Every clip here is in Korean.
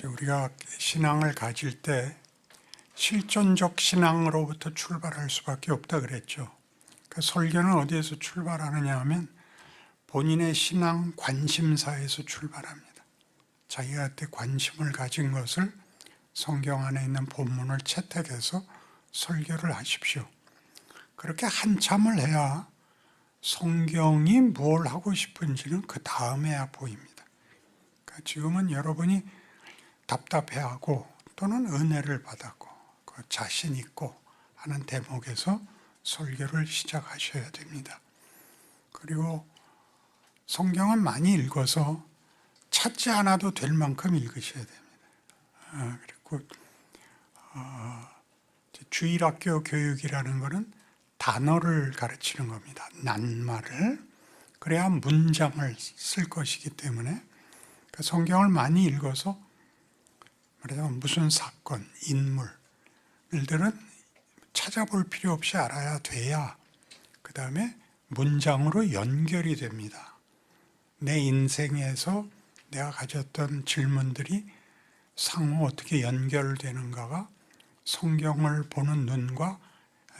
이제 우리가 신앙을 가질 때 실존적 신앙으로부터 출발할 수밖에 없다 그랬죠. 그 설교는 어디에서 출발하느냐 하면 본인의 신앙 관심사에서 출발합니다. 그때 관심을 가진 것을 성경 안에 있는 본문을 채택해서 설교를 하십시오. 그렇게 한참을 해야 성경이 뭘 하고 싶은지는 그 다음에야 보입니다. 그러니까 지금은 여러분이 답답해하고 또는 은혜를 받았고 그 자신 있고 하는 대목에서 설교를 시작하셔야 됩니다. 그리고 성경은 많이 읽어서 찾지 않아도 될 만큼 읽으셔야 됩니다. 아, 그리고 어, 주일학교 교육이라는 것은 단어를 가르치는 겁니다. 낱말을 그래야 문장을 쓸 것이기 때문에 그 성경을 많이 읽어서 말하자면 무슨 사건, 인물 일들은 찾아볼 필요 없이 알아야 돼야 그 다음에 문장으로 연결이 됩니다. 내 인생에서 내가 가졌던 질문들이 상호 어떻게 연결되는가가 성경을 보는 눈과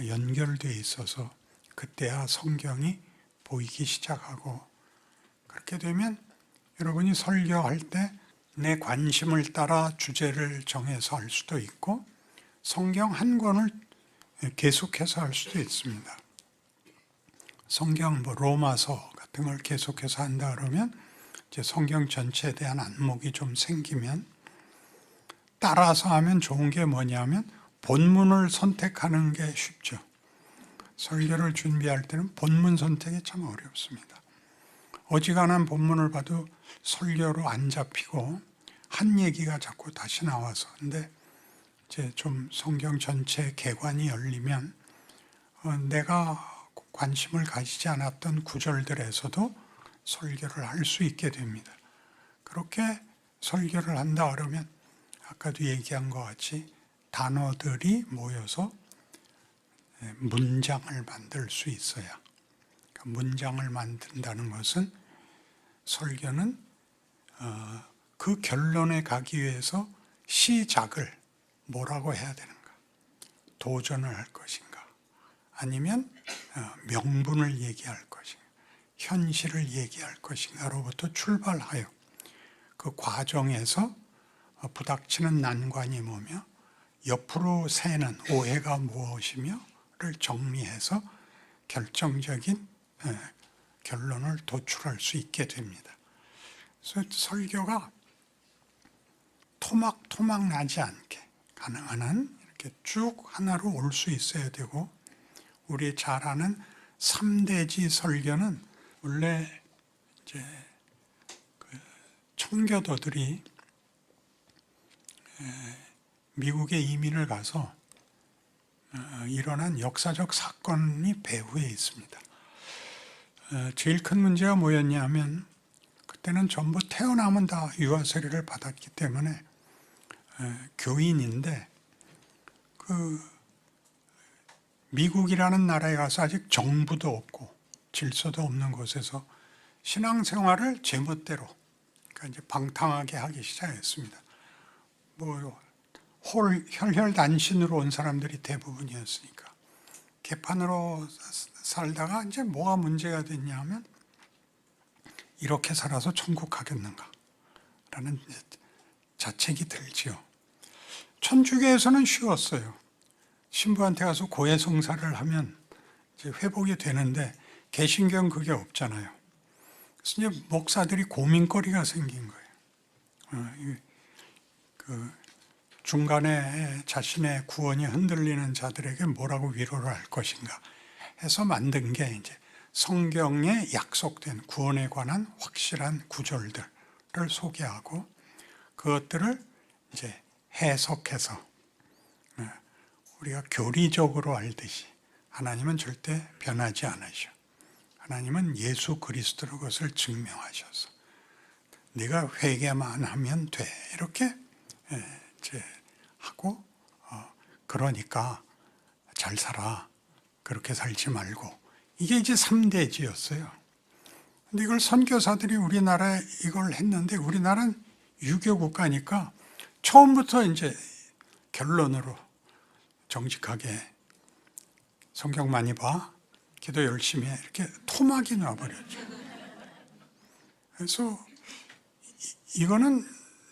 연결되어 있어서 그때야 성경이 보이기 시작하고 그렇게 되면 여러분이 설교할 때 내 관심을 따라 주제를 정해서 할 수도 있고 성경 한 권을 계속해서 할 수도 있습니다. 성경 뭐 로마서 같은 걸 계속해서 한다 그러면 이제 성경 전체에 대한 안목이 좀 생기면 따라서 하면 좋은 게 뭐냐면 본문을 선택하는 게 쉽죠. 설교를 준비할 때는 본문 선택이 참 어렵습니다. 어지간한 본문을 봐도 설교로 안 잡히고 한 얘기가 자꾸 다시 나와서 근데 이제 좀 성경 전체 개관이 열리면 어, 내가 관심을 가지지 않았던 구절들에서도 설교를 할 수 있게 됩니다. 그렇게 설교를 한다 그러면 아까도 얘기한 것 같이 단어들이 모여서 예, 문장을 만들 수 있어야. 그러니까 문장을 만든다는 것은 설교는 어, 그 결론에 가기 위해서 시작을 뭐라고 해야 되는가? 도전을 할 것인가? 아니면 어, 명분을 얘기할 것인가? 현실을 얘기할 것인가로부터 출발하여 그 과정에서 어, 부닥치는 난관이 뭐며 옆으로 새는 오해가 무엇이며를 정리해서 결정적인 에, 결론을 도출할 수 있게 됩니다. 그래서 설교가 토막토막 나지 않게 가능한 한 이렇게 쭉 하나로 올 수 있어야 되고 우리 잘 아는 3대지 설교는 원래 이제 그 청교도들이 미국에 이민을 가서 어, 일어난 역사적 사건이 배후에 있습니다. 어, 제일 큰 문제가 뭐였냐 하면 그때는 전부 태어나면 다 유아 세례를 받았기 때문에 어, 교인인데 그 미국이라는 나라에 가서 아직 정부도 없고 질서도 없는 곳에서 신앙생활을 제멋대로 그러니까 이제 방탕하게 하기 시작했습니다. 뭐 홀, 혈혈단신으로 온 사람들이 대부분이었으니까 개판으로 살다가 이제 뭐가 문제가 됐냐면 이렇게 살아서 천국 가겠는가 라는 자책이 들지요. 천주교에서는 쉬웠어요. 신부한테 가서 고해성사를 하면 이제 회복이 되는데 개신교는 그게 없잖아요. 그래서 이제 목사들이 고민거리가 생긴 거예요. 어, 그 중간에 자신의 구원이 흔들리는 자들에게 뭐라고 위로를 할 것인가 해서 만든 게 이제 성경에 약속된 구원에 관한 확실한 구절들을 소개하고 그것들을 이제 해석해서 예, 우리가 교리적으로 알듯이 하나님은 절대 변하지 않으셔. 하나님은 예수 그리스도로 그것을 증명하셔서 네가 회개만 하면 돼 이렇게 예, 이제 하고 어, 그러니까 잘 살아 그렇게 살지 말고 이게 이제 3대지였어요. 근데 이걸 선교사들이 우리나라에 이걸 했는데 우리나라는 유교 국가니까 처음부터 이제 결론으로 정직하게 성경 많이 봐, 기도 열심히 해 이렇게 토막이 놔버렸죠. 그래서 이- 이거는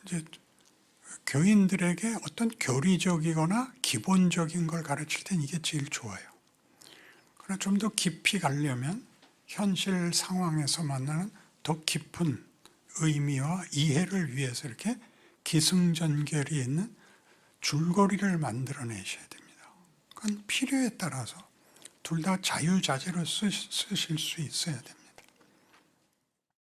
이제 교인들에게 어떤 교리적이거나 기본적인 걸 가르칠 땐 이게 제일 좋아요. 그러나 좀 더 깊이 가려면 현실 상황에서 만나는 더 깊은 의미와 이해를 위해서 이렇게 기승전결이 있는 줄거리를 만들어내셔야 됩니다. 그건 필요에 따라서 둘 다 자유자재로 쓰- 쓰실 수 있어야 됩니다.